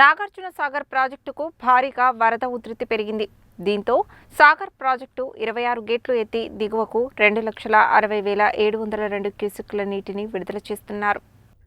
నాగార్జున సాగర్ ప్రాజెక్టుకు భారీగా వరద ఉధృతి పెరిగింది. దీంతో సాగర్ ప్రాజెక్టు ఇరవై ఆరు గేట్లు ఎత్తి దిగువకు రెండు లక్షల అరవై వేల ఏడు వందల రెండు క్యూసెక్కుల నీటిని విడుదల చేస్తున్నారు.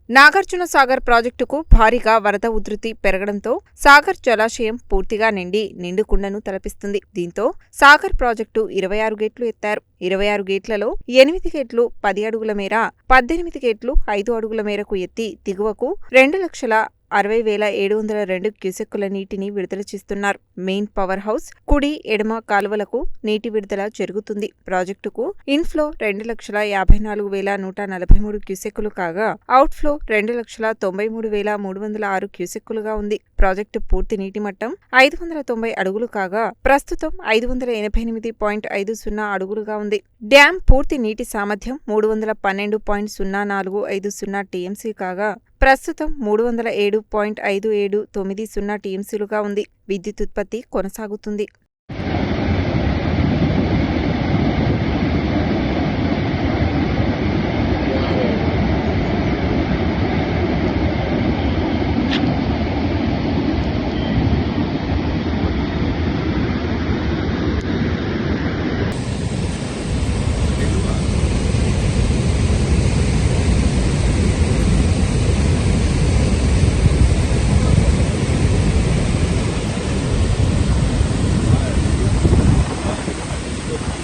నాగార్జున సాగర్ ప్రాజెక్టుకు భారీగా వరద ఉధృతి పెరగడంతో సాగర్ జలాశయం పూర్తిగా నిండి నిండుకుండను తలపిస్తుంది. దీంతో సాగర్ ప్రాజెక్టు ఇరవై ఆరు గేట్లు ఎత్తారు. ఇరవై ఆరు గేట్లలో ఎనిమిది గేట్లు పది అడుగుల మేర పద్దెనిమిది గేట్లు ఐదు అడుగుల మేరకు ఎత్తి దిగువకు రెండు లక్షల అరవై వేల ఏడు వందల రెండు క్యూసెక్కుల నీటిని విడుదల చేస్తున్నారు. మెయిన్ పవర్ హౌస్ కుడి ఎడమ కాలువలకు నీటి విడుదల జరుగుతుంది. ప్రాజెక్టుకు ఇన్ఫ్లో రెండు లక్షల యాభై నాలుగు వేల నూట నలభై మూడు క్యూసెక్కులు కాగా అవుట్ఫ్లో రెండు లక్షల తొంభై మూడు వేల మూడు వందల ఆరు క్యూసెక్కులుగా ఉంది. ప్రాజెక్టు పూర్తి నీటి మట్టం ఐదు వందల తొంభై అడుగులు కాగా ప్రస్తుతం ఐదు వందల ఎనభై ఎనిమిది పాయింట్ ఐదు సున్నా అడుగులుగా ఉంది. డ్యాం పూర్తి నీటి సామర్థ్యం మూడు వందల పన్నెండు పాయింట్ సున్నా నాలుగు ఐదు సున్నా టీఎంసీ కాగా ప్రస్తుతం మూడు వందల ఏడు పాయింట్ ఐదు ఏడు తొమ్మిది సున్నా టీఎంసీలుగా ఉంది. విద్యుత్ ఉత్పత్తి కొనసాగుతుంది.